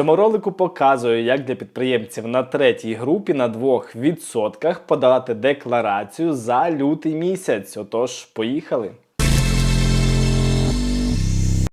цьому ролику показую, як для підприємців на третій групі на 2% подати декларацію за лютий місяць. Отож, поїхали.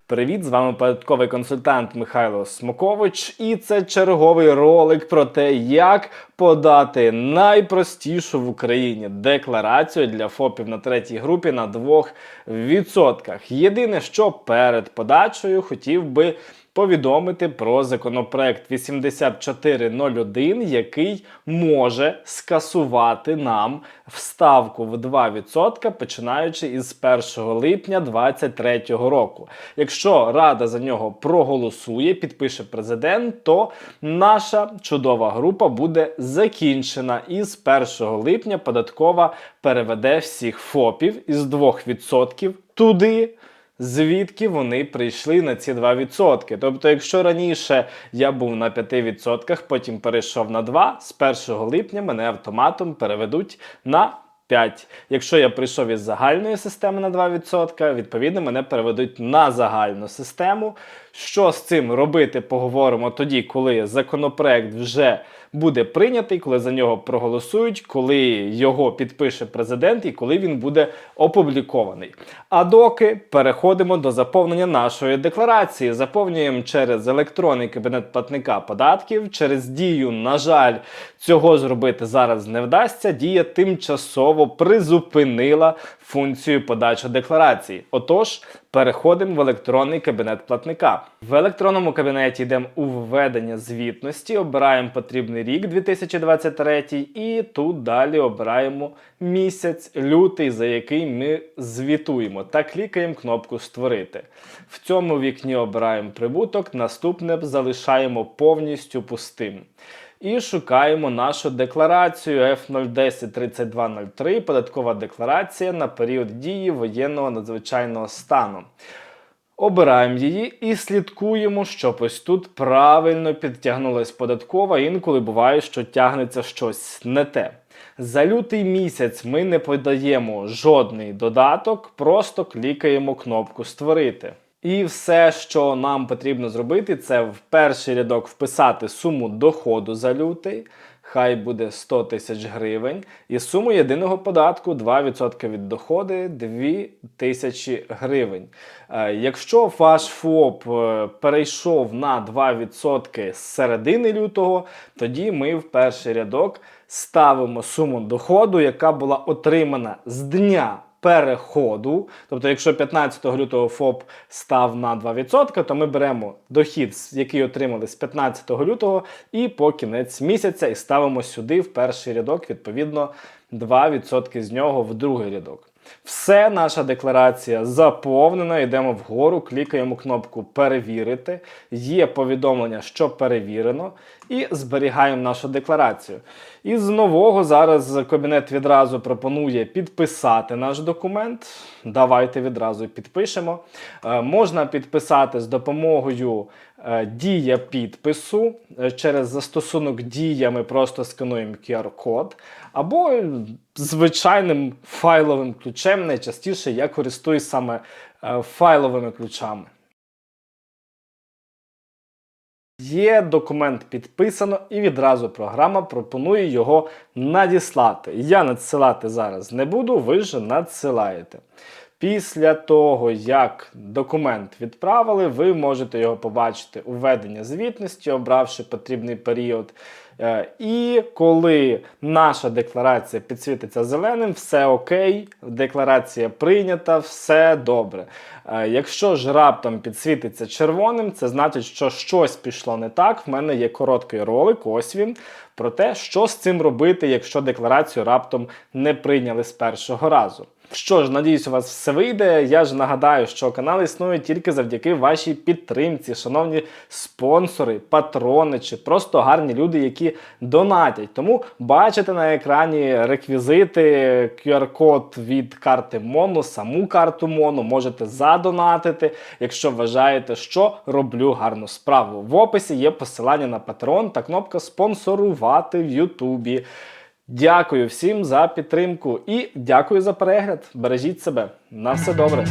Привіт, з вами податковий консультант Михайло Смокович, і це черговий ролик про те, як подати найпростішу в Україні декларацію для ФОПів на третій групі на 2%. Єдине, що перед подачею хотів би повідомити про законопроект 8401, який може скасувати нам вставку в 2%, починаючи із 1 липня 2023 року. Якщо Рада за нього проголосує, підпише президент, то наша чудова група буде закінчена. І з 1 липня податкова переведе всіх ФОПів із 2% туди звідки вони прийшли на ці 2%. Тобто, якщо раніше я був на 5%, потім перейшов на 2%, з 1 липня мене автоматом переведуть на 5. Якщо я прийшов із загальної системи на 2%, відповідно мене переведуть на загальну систему. Що з цим робити, поговоримо тоді, коли законопроект вже буде прийнятий, коли за нього проголосують, коли його підпише президент і коли він буде опублікований. А доки переходимо до заповнення нашої декларації. Заповнюємо через електронний кабінет платника податків. Через дію, на жаль, цього зробити зараз не вдасться. Дія тимчасово призупинила функцію подачі декларації. Отож, переходимо в електронний кабінет платника. В електронному кабінеті йдемо у введення звітності, обираємо потрібний рік 2023 і тут далі обираємо місяць лютий, за який ми звітуємо, та клікаємо кнопку Створити. В цьому вікні обираємо прибуток, наступне залишаємо повністю пустим. І шукаємо нашу декларацію F0103203, податкова декларація на період дії воєнного надзвичайного стану. Обираємо її і слідкуємо, щоб ось тут правильно підтягнулась податкова. Інколи буває, що тягнеться щось не те. За лютий місяць ми не подаємо жодний додаток, просто клікаємо кнопку Створити. І все, що нам потрібно зробити, це в перший рядок вписати суму доходу за лютий. Хай буде 100 тисяч гривень. І суму єдиного податку 2% від доходу 2 тисячі гривень. Е, якщо ваш ФОП е, перейшов на 2% з середини лютого, тоді ми в перший рядок ставимо суму доходу, яка була отримана з дня переходу. Тобто, якщо 15 лютого ФОП став на 2%, то ми беремо дохід, який отримали з 15 лютого, і по кінець місяця і ставимо сюди в перший рядок, відповідно, 2% з нього в другий рядок. Все, наша декларація заповнена. Йдемо вгору, клікаємо кнопку Перевірити. Є повідомлення, що перевірено, і зберігаємо нашу декларацію. І з нового зараз кабінет відразу пропонує підписати наш документ. Давайте відразу підпишемо. Е, можна підписати з допомогою дія підпису. Е, через застосунок дія ми просто скануємо QR-код. Або звичайним файловим ключем. Найчастіше я користуюсь саме файловими ключами. Є документ підписано, і відразу програма пропонує його надіслати. Я надсилати зараз не буду, ви ж надсилаєте. Після того, як документ відправили, ви можете його побачити у ведення звітності, обравши потрібний період. Е, і коли наша декларація підсвітиться зеленим, все окей, декларація прийнята, все добре. Е, якщо ж раптом підсвітиться червоним, це значить, що щось пішло не так. В мене є короткий ролик, ось він, про те, що з цим робити, якщо декларацію раптом не прийняли з першого разу. Що ж, надіюсь, у вас все вийде. Я ж нагадаю, що канал існує тільки завдяки вашій підтримці, шановні спонсори, патрони чи просто гарні люди, які донатять. Тому бачите на екрані реквізити, QR-код від карти Моно, саму карту Моно, можете задонатити, якщо вважаєте, що роблю гарну справу. В описі є посилання на патрон та кнопка спонсорувати в Ютубі. Дякую всім за підтримку і дякую за перегляд. Бережіть себе. На все добре.